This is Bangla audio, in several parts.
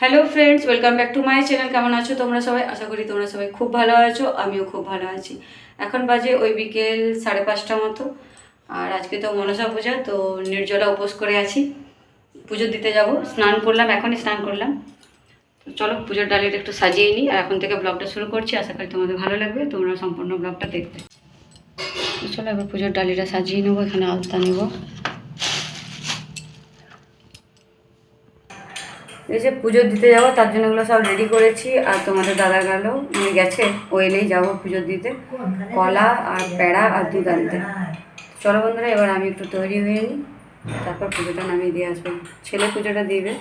Hello friends welcome back to my channel কেমন আছো তোমরা সবাই? আশা করি তোমরা সবাই খুব ভালো আছো, আমিও খুব ভালো আছি। এখন বাজে ওই বিকেল সাড়ে পাঁচটা মতো, আর আজকে তো মনসা পূজা, তো নির্জলা উপোস করে আছি। পুজো দিতে যাব, স্নান করলাম, এখনই স্নান করলাম। তো চলো পুজোর ডালিটা একটু সাজিয়ে নিই, আর এখন থেকে ব্লগটা শুরু করছি। আশা করি তোমাদের ভালো লাগবে, তোমরা সম্পূর্ণ ব্লগটা দেখবে। চলো এবার পুজোর ডালিটা সাজিয়ে নেব, এখানে আলতা নেব। এই যে পুজো দিতে যাব, তার জন্য এগুলো সব রেডি করেছি। আর তোমাদের দাদা গেল মানে গেছে, ও এলেই যাব পুজো দিতে। কলা আর প্যাড়া আর দুধ আনতে। চলো বন্ধুরা, এবার আমি একটু তৈরি হয়ে নিই। তারপর পুজোটা নামিয়ে দিয়ে আসব। ছেলে পুজোটা দিবে।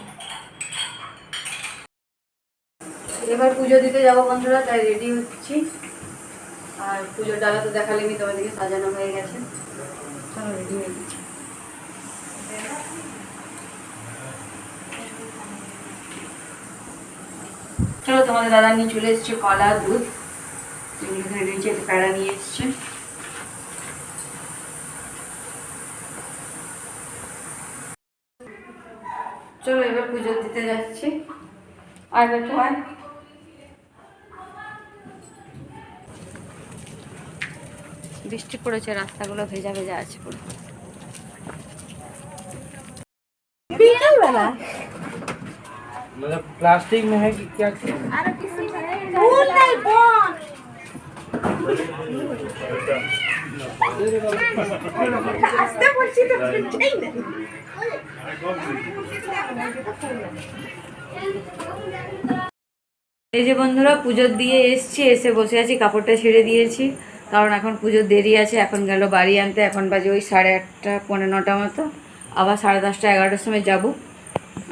এবার পুজো দিতে যাব বন্ধুরা, তাই রেডি হচ্ছি। আর পুজোর ডালা তো দেখালেনি, তোমাদেরকে সাজানো হয়ে গেছে। চলো রেডি হয়ে গেছি চলো তোমাদের দাদা নিয়ে চলে এসছে, কলা, দুধ। প্যাড়া নিয়ে এসছে। চলো এবার পুজো দিতে যাচ্ছি। বৃষ্টি পড়েছে, রাস্তাগুলো ভেজা ভেজা আছে পুরো। বিকালবেলা? मतलब प्लास्टिक में है कि क्या चीज़? ফুল নাই বন আসতে বলছি তো ফুলটাই না এই যে বন্ধুরা পুজোর দিয়ে এসছি এসে বসে আছি কাপড়টা ছেড়ে দিয়েছি কারণ এখন পুজোর দেরি আছে এখন গেল বাড়ি আনতে এখন বাজে ওই সাড়ে আটটা পনেরো নটা মতো আবার সাড়ে দশটা এগারোটার সময় যাব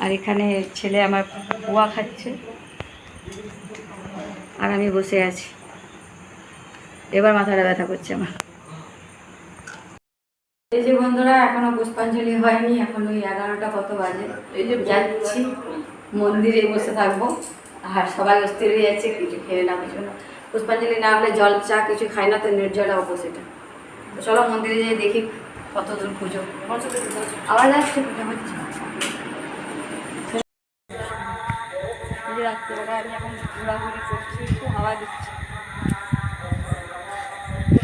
আর এখানে ছেলে আমার পোয়া খাচ্ছে। আর আমি বসে আছি। এবার মাথাটা ব্যথা করছে আমার। এই যে বন্ধুরা এখনও পুষ্পাঞ্জলি হয়নি এখন ওই এগারোটা কত বাজে? এই যে যাচ্ছি মন্দিরে বসে থাকব। আর সবাই অস্থির হয়ে যাচ্ছে কিছু খেয়ে না কিছু না পুষ্পাঞ্জলি না হলে জল চা কিছু খাই না তো নির্জলা অপোজিটে। তো চলো মন্দিরে যেয়ে দেখি কত দূর পুজো? আবার যাচ্ছে পুজো হচ্ছে আমি এখন ঘোরাঘুরি করছি একটু হাওয়া দিচ্ছি।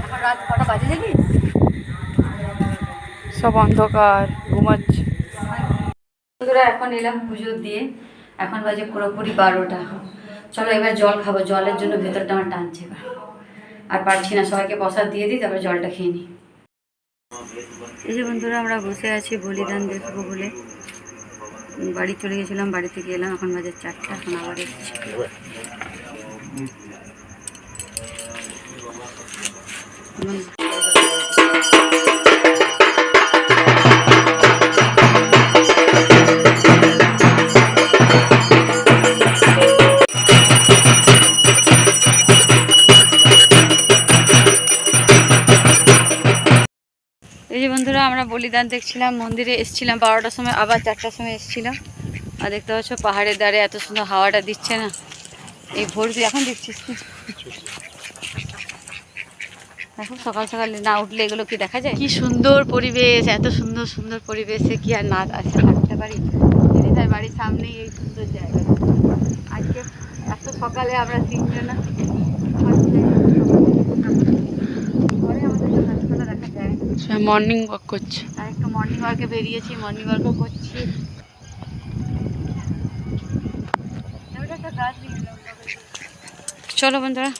এখন রাত কটা বাজে দেখি সব অন্ধকার ঘুমাচ্ছে। বন্ধুরা এখন এলাম পুজো দিয়ে। এখন বাজে পুরোপুরি বারোটা। চলো এবার জল খাব জলের জন্য ভেতরটা আমার টানছে এবার। আর পারছি না সবাইকে প্রসাদ দিয়ে দিই তারপরে জলটা খেয়ে নিই। এই যে বন্ধুরা আমরা বসে আছি বলিদান দেখব বলে। বাড়ি চলে গেছিলাম বাড়ি থেকে এলাম এখন বাজে চারটা এখন আবার এই যে বন্ধুরা, আমরা বলিদান দেখছিলাম, মন্দিরে এসছিলাম, বারোটার সময়, আবার চারটার সময় এসছিলাম। আর দেখতে পাচ্ছ, পাহাড়ের ধারে এত সুন্দর হাওয়াটা দিচ্ছে না। এই ভোর দিয়ে এখন দেখছিস দেখো, সকাল সকাল না উঠলে এগুলো কি দেখা যায়? কি সুন্দর পরিবেশ, এত সুন্দর সুন্দর পরিবেশে কি আর না আসে থাকতে পারি? দিদি তার বাড়ির সামনেই এই সুন্দর জায়গা আজকে এত সকালে আমরা তিনজনা ঘরে আমাদের তো গাছপালা দেখা মর্নিং ওয়াক করছে। আর একটু মর্নিং ওয়ার্কে বেরিয়েছি মর্নিং ওয়ার্কও করছি। চলো বন্ধুরা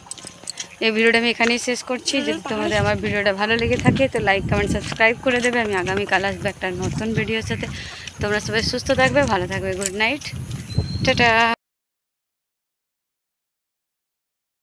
এই ভিডিওটা আমি এখানেই শেষ করছি। যদি তোমাদের আমার ভিডিওটা ভালো লেগে থাকে তো লাইক কমেন্ট সাবস্ক্রাইব করে দেবে। আমি আগামীকাল আসব একটা নতুন ভিডিওর সাথে। তোমরা সবাই সুস্থ থাকবে ভালো থাকবে। Good night tata